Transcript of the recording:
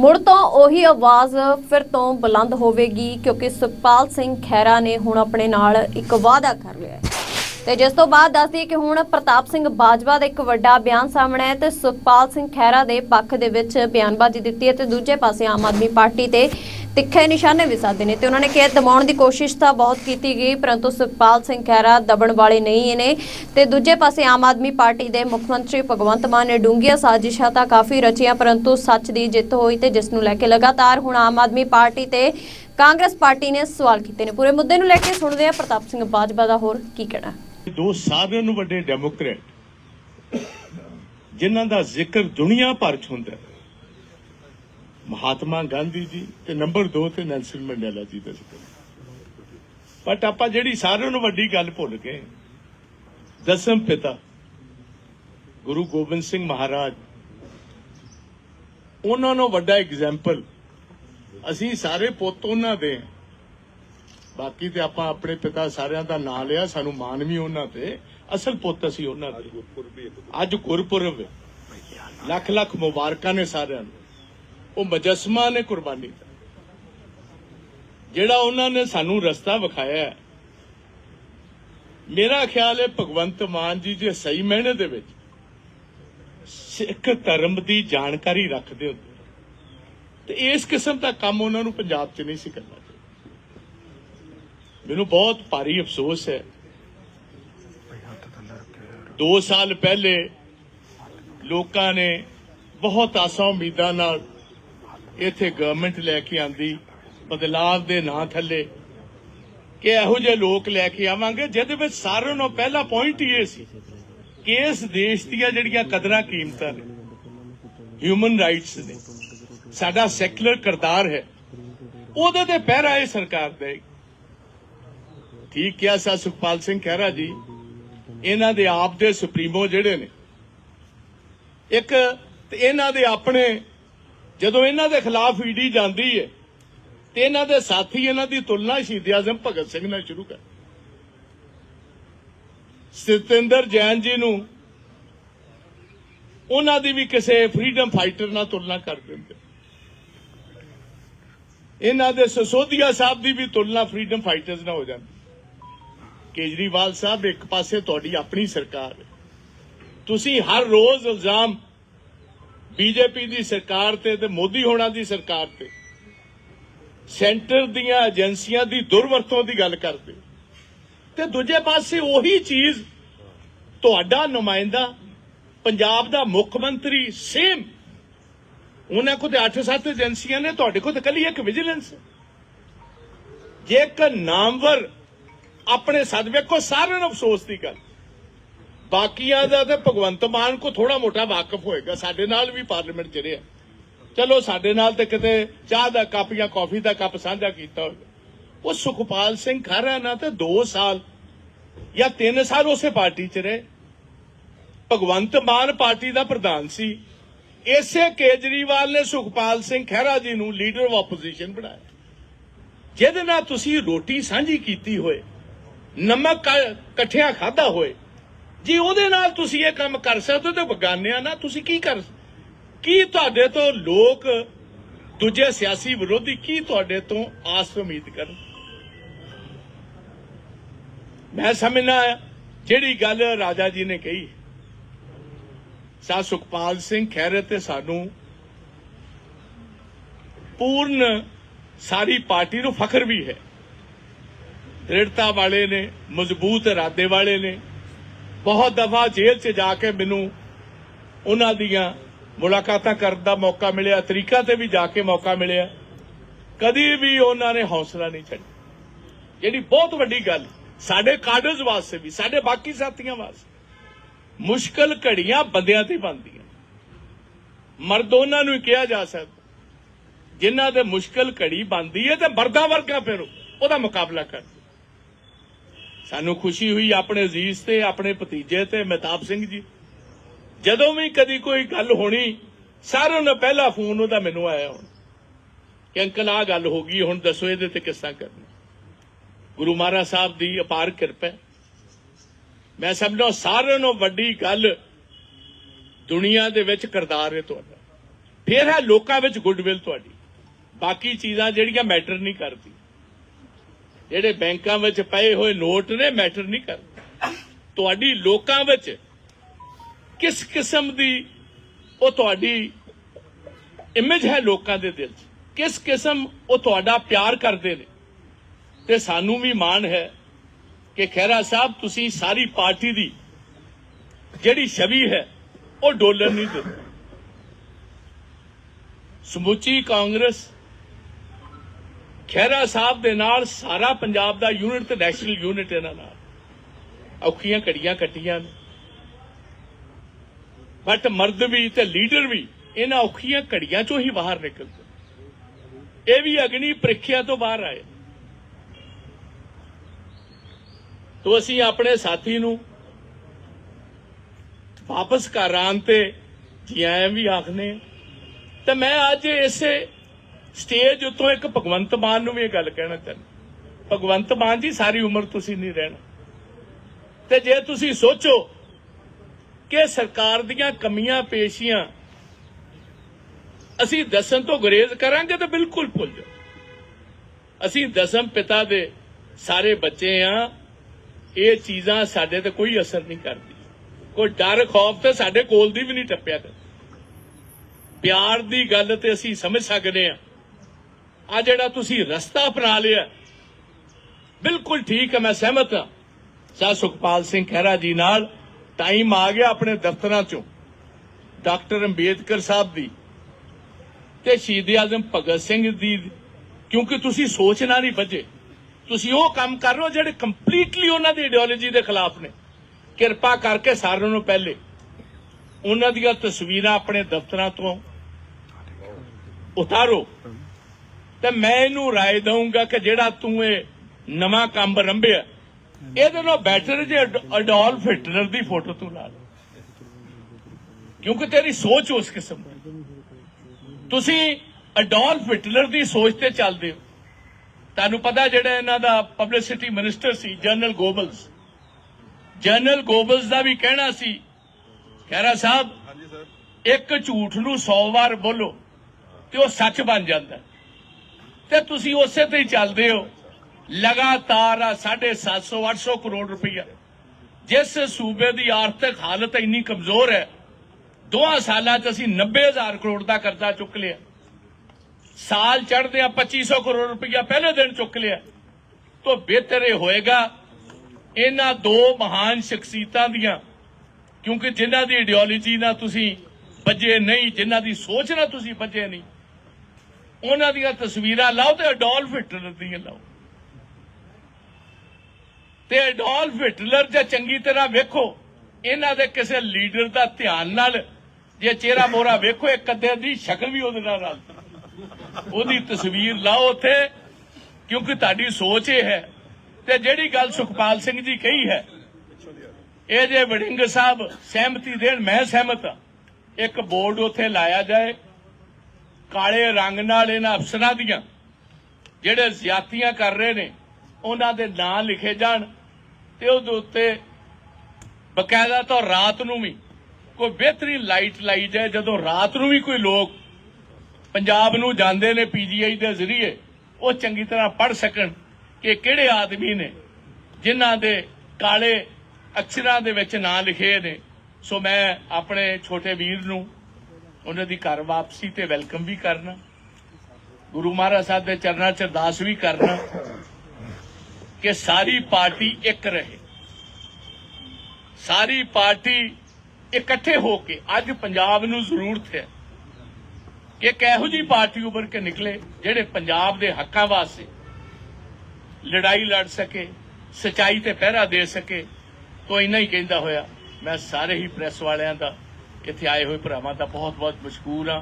ਮੁੜ ਤੋਂ ਉਹੀ ਆਵਾਜ਼ ਫਿਰ ਤੋਂ ਬੁਲੰਦ ਹੋਵੇਗੀ ਕਿਉਂਕਿ ਸੁਖਪਾਲ ਸਿੰਘ ਖਹਿਰਾ ਨੇ ਹੁਣ ਆਪਣੇ ਨਾਲ ਇੱਕ ਵਾਅਦਾ ਕਰ ਲਿਆ ਹੈ। ਤੇ ਜਿਸ ਤੋਂ ਬਾਅਦ ਦੱਸਦੀ ਹੈ ਕਿ ਹੁਣ ਪ੍ਰਤਾਪ ਸਿੰਘ ਬਾਜਵਾ ਦਾ ਇੱਕ ਵੱਡਾ ਬਿਆਨ ਸਾਹਮਣੇ ਹੈ ਤੇ ਸੁਖਪਾਲ ਸਿੰਘ ਖਹਿਰਾ ਦੇ ਪੱਖ ਦੇ ਵਿੱਚ ਬਿਆਨਬਾਜ਼ੀ ਦਿੱਤੀ ਹੈ ਤੇ ਦੂਜੇ ਪਾਸੇ ਆਮ ਆਦਮੀ ਪਾਰਟੀ ਤੇ ਤਿੱਖੇ ਨਿਸ਼ਾਨੇ ਵੀ ਸਾਧੇ ਨੇ ਤੇ ਉਹਨਾਂ ਨੇ ਕਿਹਾ ਦਬਾਉਣ ਦੀ ਕੋਸ਼ਿਸ਼ ਤਾਂ ਬਹੁਤ ਕੀਤੀ ਗਈ, ਪਰੰਤੂ ਸੁਖਪਾਲ ਸਿੰਘ ਖਹਿਰਾ ਦਬਣ ਵਾਲੇ ਨਹੀਂ ਨੇ। ਤੇ ਦੂਜੇ ਪਾਸੇ ਆਮ ਆਦਮੀ ਪਾਰਟੀ ਦੇ ਮੁੱਖ ਮੰਤਰੀ ਭਗਵੰਤ ਮਾਨ ਨੇ ਡੂੰਘੀਆਂ ਸਾਜ਼ਿਸ਼ਾਂ ਤਾਂ ਕਾਫੀ ਰਚੀਆਂ, ਪਰੰਤੂ ਸੱਚ ਦੀ ਜਿੱਤ ਹੋਈ ਤੇ ਜਿਸ ਨੂੰ ਲੈ ਕੇ ਲਗਾਤਾਰ ਹੁਣ ਆਮ ਆਦਮੀ ਪਾਰਟੀ ਤੇ ਕਾਂਗਰਸ ਪਾਰਟੀ ਨੇ ਸਵਾਲ ਕੀਤੇ ਨੇ। ਪੂਰੇ ਮੁੱਦੇ ਨੂੰ ਲੈ ਕੇ ਸੁਣਦੇ ਆ ਪ੍ਰਤਾਪ ਸਿੰਘ ਬਾਜਵਾ ਦਾ ਹੋਰ ਕੀ ਕਹਿਣਾ। ਦੋ ਸਾਰਿਆਂ ਨੂੰ ਵੱਡੇ ਡੈਮੋਕ੍ਰੇਟ, ਜਿਨ੍ਹਾਂ ਦਾ ਜ਼ਿਕਰ ਦੁਨੀਆ ਭਰ 'ਚ ਹੁੰਦਾ ਹੈ। ਮਹਾਤਮਾ ਗਾਂਧੀ ਜੀ ਤੇ ਨੰਬਰ 2 ਤੇ ਨੈਲਸਨ ਮੰਡੇਲਾ ਜੀ ਦਾ ਜ਼ਿਕਰ ਬਟ ਆਪਾਂ ਜਿਹੜੀ ਸਾਰਿਆਂ ਨੂੰ ਵੱਡੀ ਗੱਲ ਭੁੱਲ ਗਏ ਦਸਮ ਪਿਤਾ ਗੁਰੂ ਗੋਬਿੰਦ ਸਿੰਘ ਮਹਾਰਾਜ ਉਹਨਾਂ ਨੂੰ ਵੱਡਾ ਐਗਜ਼ਾਮਪਲ ਅਸੀਂ ਸਾਰੇ ਪੁੱਤ ਉਹਨਾਂ ਦੇ। ਬਾਕੀ ਤੇ ਆਪਾਂ ਆਪਣੇ ਪਿਤਾ ਸਾਰਿਆਂ ਦਾ ਨਾਂ ਲਿਆ ਸਾਨੂੰ ਮਾਣ ਵੀ ਉਹਨਾਂ ਤੇ ਅਸਲ ਪੁੱਤ ਅਸੀਂ ਉਹਨਾਂ ਦੇ ਅੱਜ ਗੁਰਪੁਰਬ। ਲੱਖ ਲੱਖ ਮੁਬਾਰਕਾਂ ਨੇ ਸਾਰਿਆਂ ਨੂੰ ਉਹ ਮਜਸਮਾ ਨੇ ਕੁਰਬਾਨੀ ਦਾ ਜਿਹੜਾ ਉਹਨਾਂ ਨੇ ਸਾਨੂੰ ਰਸਤਾ ਵਿਖਾਇਆ ਮੇਰਾ ਖਿਆਲ ਹੈ ਭਗਵੰਤ ਮਾਨ ਜੀ ਜੇ ਸਹੀ ਮਹੀਨੇ ਦੇ ਵਿੱਚ ਸਿੱਖ ਧਰਮ ਦੀ ਜਾਣਕਾਰੀ ਰੱਖਦੇ ਹੁੰਦੇ, ਤੇ ਇਸ ਕਿਸਮ ਦਾ ਕੰਮ ਉਹਨਾਂ ਨੂੰ ਪੰਜਾਬ 'ਚ ਨਹੀਂ ਸੀ ਕਰਨਾ ਮੈਨੂੰ ਬਹੁਤ ਭਾਰੀ ਅਫਸੋਸ ਹੈ। 2 ਸਾਲ ਪਹਿਲੇ ਲੋਕਾਂ ਨੇ ਬਹੁਤ ਆਸਾਂ ਉਮੀਦਾਂ ਨਾਲ ਇੱਥੇ ਗਵਰਨਮੈਂਟ ਲੈ ਕੇ ਆਂਦੀ, ਬਦਲਾਵ ਦੇ ਨਾਂ ਥੱਲੇ। ਕਿ ਇਹੋ ਜਿਹੇ ਲੋਕ ਲੈ ਕੇ ਆਵਾਂਗੇ, ਜਿਹਦੇ ਵਿੱਚ ਸਾਰਿਆਂ ਨੂੰ ਪਹਿਲਾ ਪੁਆਇੰਟ ਇਹ ਸੀ ਕਿ ਇਸ ਦੇਸ਼ ਦੀਆਂ ਜਿਹੜੀਆਂ ਕਦਰਾਂ ਕੀਮਤਾਂ ਨੇ ਹਿਊਮਨ ਰਾਈਟਸ ਨੇ, ਸਾਡਾ ਸੈਕੂਲਰ ਕਰਤਾਰ ਹੈ, ਉਹਦੇ ਤੇ ਪਹਿਰਾ ਇਹ ਸਰਕਾਰ ਦੇ ਠੀਕ ਕਿਹਾ ਸਾ ਸੁਖਪਾਲ ਸਿੰਘ ਖਹਿਰਾ ਜੀ, ਇਹਨਾਂ ਦੇ ਆਪ ਦੇ ਸੁਪਰੀਮੋ ਜਿਹੜੇ ਨੇ, ਇੱਕ ਤੇ ਇਹਨਾਂ ਦੇ ਆਪਣੇ ਜਦੋਂ ਇਹਨਾਂ ਦੇ ਖਿਲਾਫ ਈਡੀ ਜਾਂਦੀ ਹੈ ਤੇ ਇਹਨਾਂ ਦੇ ਸਾਥੀ ਇਹਨਾਂ ਦੀ ਤੁਲਨਾ ਸ਼ਹੀਦ ਆਜ਼ਮ ਭਗਤ ਸਿੰਘ ਨਾਲ ਸ਼ੁਰੂ ਕਰ। ਸਤਿੰਦਰ ਜੈਨ ਜੀ ਨੂੰ ਉਹਨਾਂ ਦੀ ਵੀ ਕਿਸੇ ਫਰੀडम ਫਾਈਟਰ ਨਾਲ ਤੁਲਨਾ ਕਰ ਦਿੰਦੇ। ਇਹਨਾਂ ਦੇ ਸਸੋਦੀਆ ਸਾਹਿਬ ਦੀ ਵੀ ਤੁਲਨਾ ਫਰੀडम ਫਾਈਟਰਸ ਨਾਲ ਹੋ ਜਾਂਦੀ। ਕੇਜਰੀਵਾਲ ਸਾਹਿਬ ਇੱਕ ਪਾਸੇ ਤੁਹਾਡੀ ਆਪਣੀ ਸਰਕਾਰ ਤੁਸੀਂ ਹਰ ਰੋਜ਼ ਇਲਜ਼ਾਮ ਬੀਜੇਪੀ ਦੀ ਸਰਕਾਰ ਤੇ ਤੇ ਮੋਦੀ ਹੋਣਾ ਦੀ ਸਰਕਾਰ ਤੇ ਸੈਂਟਰ ਦੀਆਂ ਏਜੰਸੀਆਂ ਦੀ ਦੁਰਵਰਤੋਂ ਦੀ ਗੱਲ ਕਰਦੇ। ਤੇ ਦੂਜੇ ਪਾਸੇ ਉਹੀ ਚੀਜ਼ ਤੁਹਾਡਾ ਨੁਮਾਇੰਦਾ ਪੰਜਾਬ ਦਾ ਮੁੱਖ ਮੰਤਰੀ ਸੇਮ। ਉਹਨਾਂ ਕੋਲ ਤੇ 8-7 ਏਜੰਸੀਆਂ ਨੇ, ਤੁਹਾਡੇ ਕੋਲ ਤੇ ਕੱਲੀ ਇੱਕ ਵਿਜੀਲੈਂਸ। ਜੇ ਇੱਕ ਨਾਮਵਰ ਆਪਣੇ ਸਦ ਵੇਖੋ ਸਾਰਿਆਂ ਨੂੰ ਅਫਸੋਸ ਦੀ ਗੱਲ। ਬਾਕੀਆਂ ਦਾ ਤੇ ਭਗਵੰਤ ਮਾਨ ਕੋ ਥੋੜਾ ਮੋਟਾ ਵਾਕਫ ਹੋਏਗਾ। ਸਾਡੇ ਨਾਲ ਵੀ ਪਾਰਲੀਮੈਂਟ ਚ ਰਿਹਾ ਚਲੋ, ਸਾਡੇ ਨਾਲ ਤੇ ਕਿਤੇ ਚਾਹ ਦਾ ਕੱਪ ਜਾਂ ਕਾਫੀ ਦਾ ਕੱਪ ਸਾਂਝਾ ਕੀਤਾ ਹੋਵੇ ਉਹ ਸੁਖਪਾਲ ਸਿੰਘ ਖਹਿਰਾ ਨਾ ਤੇ 2 ਸਾਲ ਜਾਂ 3 ਸਾਲ ਉਸੇ ਪਾਰਟੀ ਚ ਰਹੇ। ਭਗਵੰਤ ਮਾਨ ਪਾਰਟੀ ਦਾ ਪ੍ਰਧਾਨ ਸੀ। ਇਸੇ ਕੇਜਰੀਵਾਲ ਨੇ ਸੁਖਪਾਲ ਸਿੰਘ ਖਹਿਰਾ ਜੀ ਨੂੰ ਲੀਡਰ ਆਫ ਆਪੋਜੀਸ਼ਨ ਬਣਾਇਆ। ਜਿਹਦੇ ਨਾਲ ਤੁਸੀਂ ਰੋਟੀ ਸਾਂਝੀ ਕੀਤੀ ਹੋਏ, ਨਮਕ ਇਕੱਠਿਆਂ ਖਾਦਾ ਹੋਏ ਜੀ ਉਹਦੇ ਨਾਲ ਤੁਸੀਂ ਇਹ ਕੰਮ ਕਰ ਸਕਦੇ ਹੋ ਤੇ ਬਗਾਨਿਆਂ ਨਾਲ ਤੁਸੀਂ ਕੀ ਕਰ ਕੀ ਤੁਹਾਡੇ ਤੋਂ ਲੋਕ ਦੂਜੇ ਸਿਆਸੀ ਵਿਰੋਧੀ ਕੀ ਤੁਹਾਡੇ ਤੋਂ ਆਸ ਉਮੀਦ ਕਰਨ? ਮੈਂ ਸਮਝਣਾ ਜਿਹੜੀ ਗੱਲ ਰਾਜਾ ਜੀ ਨੇ ਕਹੀ, ਸਾ ਸੁਖਪਾਲ ਸਿੰਘ ਖਹਿਰੇ ਤੇ ਸਾਨੂੰ ਪੂਰਨ ਸਾਰੀ ਪਾਰਟੀ ਨੂੰ ਫਖਰ ਵੀ ਹੈ। ਦ੍ਰਿੜਤਾ ਵਾਲੇ ਨੇ, ਮਜ਼ਬੂਤ ਇਰਾਦੇ ਵਾਲੇ ਨੇ ਬਹੁਤ ਦਫਾ ਜੇਲ੍ਹ 'ਚ ਜਾ ਕੇ ਮੈਨੂੰ ਉਹਨਾਂ ਦੀਆਂ ਮੁਲਾਕਾਤਾਂ ਕਰਨ ਦਾ ਮੌਕਾ ਮਿਲਿਆ ਤਰੀਕਾ ਤੇ ਵੀ ਜਾ ਕੇ ਮੌਕਾ ਮਿਲਿਆ। ਕਦੀ ਵੀ ਉਹਨਾਂ ਨੇ ਹੌਸਲਾ ਨਹੀਂ ਛੱਡਿਆ। ਜਿਹੜੀ ਬਹੁਤ ਵੱਡੀ ਗੱਲ, ਸਾਡੇ ਕਾਡਰਸ ਵਾਸਤੇ ਵੀ, ਸਾਡੇ ਬਾਕੀ ਸਾਥੀਆਂ ਵਾਸਤੇ, ਮੁਸ਼ਕਲ ਘੜੀਆਂ ਬੰਦਿਆਂ ਤੇ ਬਣਦੀਆਂ। ਮਰਦ ਉਹਨਾਂ ਨੂੰ ਹੀ ਕਿਹਾ ਜਾ ਸਕਦਾ, ਜਿਨ੍ਹਾਂ ਦੇ ਮੁਸ਼ਕਲ ਘੜੀ ਬਣਦੀ ਹੈ ਤੇ ਮਰਦਾਂ ਵਰਗਾ ਫਿਰ ਉਹਦਾ ਮੁਕਾਬਲਾ ਕਰ ਸਾਨੂੰ ਖੁਸ਼ੀ ਹੋਈ ਆਪਣੇ ਅਜ਼ੀਜ਼ ਤੇ, ਆਪਣੇ ਭਤੀਜੇ ਤੇ, ਮਹਿਤਾਬ ਸਿੰਘ ਜੀ। ਜਦੋਂ ਵੀ ਕਦੀ ਕੋਈ ਗੱਲ ਹੋਣੀ, ਸਾਰਿਆਂ ਨੂੰ ਪਹਿਲਾ ਫੋਨ ਉਹਦਾ ਮੈਨੂੰ ਆਇਆ ਹੁਣ। ਕਿ ਅੰਕਲ ਆ ਗੱਲ ਹੋ ਗਈ, ਹੁਣ ਦੱਸੋ ਇਹਦੇ ਤੇ ਕਿਸ ਤਰ੍ਹਾਂ ਕਰਨਾ। ਗੁਰੂ ਮਹਾਰਾਜ ਸਾਹਿਬ ਦੀ ਅਪਾਰ ਕਿਰਪਾ ਮੈਂ ਸਮਝਦਾ ਸਾਰਿਆਂ ਨੂੰ ਵੱਡੀ ਗੱਲ ਦੁਨੀਆ ਦੇ ਵਿੱਚ ਕਰਤਾਰ ਹੈ ਤੁਹਾਡਾ। ਫਿਰ ਹੈ ਲੋਕਾਂ ਵਿੱਚ ਗੁੱਡਵਿਲ ਤੁਹਾਡੀ। ਬਾਕੀ ਚੀਜ਼ਾਂ ਜਿਹੜੀਆਂ ਮੈਟਰ ਨਹੀਂ ਕਰਦੀ। ਜਿਹੜੇ ਬੈਂਕਾਂ ਵਿੱਚ ਪਏ ਹੋਏ ਨੋਟ ਨੇ, ਮੈਟਰ ਨਹੀਂ ਕਰਦੇ ਤੁਹਾਡੀ ਲੋਕਾਂ ਵਿੱਚ ਕਿਸ ਕਿਸਮ ਦੀ, ਉਹ ਤੁਹਾਡੀ ਇਮੇਜ ਹੈ ਲੋਕਾਂ ਦੇ ਦਿਲ 'ਚ? ਕਿਸ ਕਿਸਮ ਉਹ ਤੁਹਾਡਾ ਪਿਆਰ ਕਰਦੇ ਨੇ? ਤੇ ਸਾਨੂੰ ਵੀ ਮਾਣ ਹੈ ਕਿ ਖਹਿਰਾ ਸਾਹਿਬ, ਤੁਸੀਂ ਸਾਰੀ ਪਾਰਟੀ ਦੀ ਜਿਹੜੀ ਛਵੀ ਹੈ, ਉਹ ਡੋਲਣ ਨਹੀਂ ਦਿੰਦੇ। ਸਮੁੱਚੀ ਕਾਂਗਰਸ ਖਹਿਰਾ ਸਾਹਿਬ ਦੇ ਨਾਲ ਸਾਰਾ ਪੰਜਾਬ ਦਾ ਯੂਨਿਟ ਤੇ ਨੈਸ਼ਨਲ ਯੂਨਿਟ ਇਹਨਾਂ ਨਾਲ। ਔਖੀਆਂ ਘੜੀਆਂ ਕੱਟੀਆਂ ਨੇ। ਬਟ ਮਰਦ ਵੀ ਤੇ ਲੀਡਰ ਵੀ ਇਹਨਾਂ ਔਖੀਆਂ ਘੜੀਆਂ ਚੋਂ ਹੀ ਬਾਹਰ ਨਿਕਲਦੇ ਇਹ ਵੀ ਅਗਨੀ ਪ੍ਰੀਖਿਆ ਤੋਂ ਬਾਹਰ ਆਏ ਤੋ ਅਸੀਂ ਆਪਣੇ ਸਾਥੀ ਨੂੰ ਵਾਪਸ ਘਰ ਆਉਣ ਤੇ ਜੀ ਆਇਆਂ ਵੀ ਆਖਨੇ ਆ। ਤੇ ਮੈਂ ਅੱਜ ਇਸੇ ਸਟੇਜ ਉੱਤੋਂ ਇੱਕ ਭਗਵੰਤ ਮਾਨ ਨੂੰ ਵੀ ਇਹ ਗੱਲ ਕਹਿਣਾ ਚਾਹੁੰਦਾ। ਭਗਵੰਤ ਮਾਨ ਜੀ, ਸਾਰੀ ਉਮਰ ਤੁਸੀਂ ਨਹੀਂ ਰਹਿਣਾ। ਤੇ ਜੇ ਤੁਸੀਂ ਸੋਚੋ ਕਿ ਸਰਕਾਰ ਦੀਆਂ ਕਮੀਆਂ ਪੇਸ਼ੀਆਂ ਅਸੀਂ ਦਸਨ ਤੋਂ ਗੁਰੇਜ਼ ਕਰਾਂਗੇ ਤਾਂ ਬਿਲਕੁਲ ਭੁੱਲ ਜਾਓ। ਅਸੀਂ ਦਸਮ ਪਿਤਾ ਦੇ ਸਾਰੇ ਬੱਚੇ ਆ, ਇਹ ਚੀਜ਼ਾਂ ਸਾਡੇ ਤੇ ਕੋਈ ਅਸਰ ਨਹੀਂ ਕਰਦੀ। ਕੋਈ ਡਰ, ਖੌਫ ਤੇ ਸਾਡੇ ਕੋਲ ਦੀ ਵੀ ਨਹੀਂ ਟੱਪਿਆ ਤੇ ਪਿਆਰ ਦੀ ਗੱਲ ਤੇ ਅਸੀਂ ਸਮਝ ਸਕਦੇ ਆ। ਆ ਜਿਹੜਾ ਤੁਸੀਂ ਰਸਤਾ ਅਪਣਾ ਲਿਆ, ਬਿਲਕੁਲ ਠੀਕ ਹੈ, ਮੈਂ ਸਹਿਮਤ ਹਾਂ। ਸਾ ਸੁਖਪਾਲ ਸਿੰਘ ਖਹਿਰਾ ਜੀ ਨਾਲ ਟਾਈਮ ਆ ਗਿਆ ਆਪਣੇ ਦਫ਼ਤਰਾਂ ਚੋਂ, ਡਾਕਟਰ ਅੰਬੇਦਕਰ ਸਾਹਿਬ ਦੀ ਤੇ ਸ਼ਹੀਦ ਆਜ਼ਮ ਭਗਤ ਸਿੰਘ ਦੀ, ਕਿਉਂਕਿ ਤੁਸੀਂ ਸੋਚਣਾ ਨਹੀਂ ਬਚੇ। ਤੁਸੀਂ ਉਹ ਕੰਮ ਕਰ ਰਹੇ ਹੋ ਜਿਹੜੇ ਕੰਪਲੀਟਲੀ ਉਹਨਾਂ ਦੀ ਆਈਡੀਓਲੋਜੀ ਦੇ ਖਿਲਾਫ ਨੇ। ਕਿਰਪਾ ਕਰਕੇ ਸਾਰਿਆਂ ਨੂੰ ਪਹਿਲੇ ਉਹਨਾਂ ਦੀਆਂ ਤਸਵੀਰਾਂ ਆਪਣੇ ਦਫ਼ਤਰਾਂ ਤੋਂ ਉਤਾਰੋ। ਤੇ ਮੈਂ ਇਹਨੂੰ رائے ਦਊਂਗਾ ਕਿ ਜਿਹੜਾ ਤੂੰ ਇਹ ਨਵਾਂ ਕੰਮ ਰੰਭਿਆ ਇਹਦੇ ਨਾਲ ਬੈਟਰ ਜੇ ਅਡ- ਅਡੋਲਫ ਹਿਟਲਰ ਦੀ ਫੋਟੋ ਤੂੰ ਲਾ ਲੈ ਕਿਉਂਕਿ ਤੇਰੀ ਸੋਚ ਉਸ ਕਿਸਮ ਦੀ ਤੁਸੀਂ ਅਡੋਲਫ ਹਿਟਲਰ ਦੀ ਸੋਚ ਤੇ ਚੱਲਦੇ ਹੋ ਤੁਹਾਨੂੰ ਪਤਾ ਜਿਹੜਾ ਇਹਨਾਂ ਦਾ ਪਬਲਿਸਿਟੀ ਮਿਨਿਸਟਰ ਸੀ ਜਨਰਲ ਗੋਬਲਸ ਜਨਰਲ ਗੋਬਲਸ ਦਾ ਵੀ ਕਹਿਣਾ ਸੀ ਖਹਿਰਾ ਸਾਹਿਬ ਹਾਂਜੀ ਸਰ ਇੱਕ ਝੂਠ ਨੂੰ 100 ਵਾਰ ਬੋਲੋ ਤੇ ਉਹ ਸੱਚ ਬਣ ਜਾਂਦਾ ਹੈ। ਤੇ ਤੁਸੀਂ ਉਸੇ ਤੇ ਹੀ ਚੱਲਦੇ ਹੋ। ਲਗਾਤਾਰ ਆ 750 800 ਕਰੋੜ ਰੁਪਈਆ। ਜਿਸ ਸੂਬੇ ਦੀ ਆਰਥਿਕ ਹਾਲਤ ਇੰਨੀ ਕਮਜ਼ੋਰ ਹੈ, ਦੋਹਾਂ ਸਾਲਾਂ 'ਚ ਅਸੀਂ 90000 ਕਰੋੜ ਦਾ ਕਰਜ਼ਾ ਚੁੱਕ ਲਿਆ। ਸਾਲ ਚੜ੍ਹਦੇ ਆ 2500 ਕਰੋੜ ਰੁਪਈਆ ਪਹਿਲੇ ਦਿਨ ਚੁੱਕ ਲਿਆ। ਤੋਂ ਬਿਹਤਰ ਇਹ ਹੋਏਗਾ, ਇਹਨਾਂ ਦੋ ਮਹਾਨ ਸ਼ਖਸੀਅਤਾਂ ਦੀਆਂ, ਕਿਉਂਕਿ ਜਿਨ੍ਹਾਂ ਦੀ ਆਈਡੀਓਲੋਜੀ ਨਾਲ ਤੁਸੀਂ ਬੱਜੇ ਨਹੀਂ, ਜਿਨ੍ਹਾਂ ਦੀ ਸੋਚ ਨਾਲ ਤੁਸੀਂ ਬੱਜੇ ਨਹੀਂ ਉਹਨਾਂ ਦੀਆਂ ਤਸਵੀਰਾਂ ਲਾਓ ਤੇ ਅਡੋਲਫ ਹਿਟਲਰ ਦੀਆਂ ਲਾਓ। ਤੇ ਅਡੋਲਫ ਹਿਟਲਰ ਜੇ ਚੰਗੀ ਤਰ੍ਹਾਂ ਵੇਖੋ, ਇਹਨਾਂ ਦੇ ਕਿਸੇ ਲੀਡਰ ਦਾ ਧਿਆਨ ਨਾਲ ਜੇ ਚਿਹਰਾ ਮੋਰਾ ਵੇਖੋ, ਇੱਕ ਅੱਧੇ ਦੀ ਸ਼ਕਲ ਵੀ ਉਹਦੇ ਨਾਲ ਰਲ ਉਹਦੀ ਤਸਵੀਰ ਲਾਓ ਉੱਥੇ, ਕਿਉਂਕਿ ਤੁਹਾਡੀ ਸੋਚ ਇਹ ਹੈ। ਤੇ ਜਿਹੜੀ ਗੱਲ ਸੁਖਪਾਲ ਸਿੰਘ ਜੀ ਕਹੀ ਹੈ, ਇਹ ਜੇ ਵੜਿੰਗ ਸਾਹਿਬ ਸਹਿਮਤੀ ਦੇਣ, ਮੈਂ ਸਹਿਮਤ ਹਾਂ। ਇੱਕ ਬੋਰਡ ਉੱਥੇ ਲਾਇਆ ਜਾਏ ਕਾਲੇ ਰੰਗ ਨਾਲ ਇਹਨਾਂ ਅਫਸਰਾਂ ਦੀਆਂ, ਜਿਹੜੇ ਜ਼ਿਆਤੀਆਂ ਕਰ ਰਹੇ ਨੇ, ਉਹਨਾਂ ਦੇ ਨਾਂ ਲਿਖੇ ਜਾਣ ਤੇ ਉਹਦੇ ਉੱਤੇ ਬਕਾਇਦਾ ਤਾਂ ਰਾਤ ਨੂੰ ਵੀ ਕੋਈ ਬਿਹਤਰੀ ਲਾਈਟ ਲਾਈ ਜਾਏ, ਜਦੋਂ ਰਾਤ ਨੂੰ ਵੀ ਕੋਈ ਲੋਕ ਪੰਜਾਬ ਨੂੰ ਜਾਂਦੇ ਨੇ ਪੀਜੀਆਈ ਦੇ ਜ਼ਰੀਏ, ਉਹ ਚੰਗੀ ਤਰ੍ਹਾਂ ਪੜ ਸਕਣ ਕਿ ਕਿਹੜੇ ਆਦਮੀ ਨੇ ਜਿਨ੍ਹਾਂ ਦੇ ਕਾਲੇ ਅਕਸ਼ਰਾਂ ਦੇ ਵਿੱਚ ਨਾਂ ਲਿਖੇ ਨੇ। ਸੋ ਮੈਂ ਆਪਣੇ ਛੋਟੇ ਵੀਰ ਨੂੰ ਉਹਨਾਂ ਦੀ ਘਰ ਵਾਪਸੀ ਤੇ ਵੈਲਕਮ ਵੀ ਕਰਨਾ। ਗੁਰੂ ਮਹਾਰਾਜ ਸਾਹਿਬ ਦੇ ਚਰਨਾਂ 'ਚ ਅਰਦਾਸ ਵੀ ਕਰਨਾ ਕਿ ਸਾਰੀ ਪਾਰਟੀ ਇੱਕ ਰਹੇ। ਸਾਰੀ ਪਾਰਟੀ ਇਕੱਠੇ ਹੋ ਕੇ, ਅੱਜ ਪੰਜਾਬ ਨੂੰ ਜ਼ਰੂਰਤ ਹੈ ਕਿ ਇੱਕ ਇਹੋ ਜੀ ਪਾਰਟੀ ਉੱਭਰ ਕੇ ਨਿਕਲੇ ਜਿਹੜੇ ਪੰਜਾਬ ਦੇ ਹੱਕਾਂ ਵਾਸਤੇ ਲੜਾਈ ਲੜ ਸਕੇ, ਸਚਾਈ ਤੇ ਪਹਿਰਾ ਦੇ ਸਕੇ। ਤੋਂ ਇੰਨਾ ਹੀ ਕਹਿੰਦਾ ਹੋਇਆ, ਮੈਂ ਸਾਰੇ ਹੀ ਪ੍ਰੈਸ ਵਾਲਿਆਂ ਦਾ ਇੱਥੇ ਆਏ ਹੋਏ ਭਰਾਵਾਂ ਦਾ ਬਹੁਤ ਬਹੁਤ ਮਸ਼ਕੂਰ ਆ।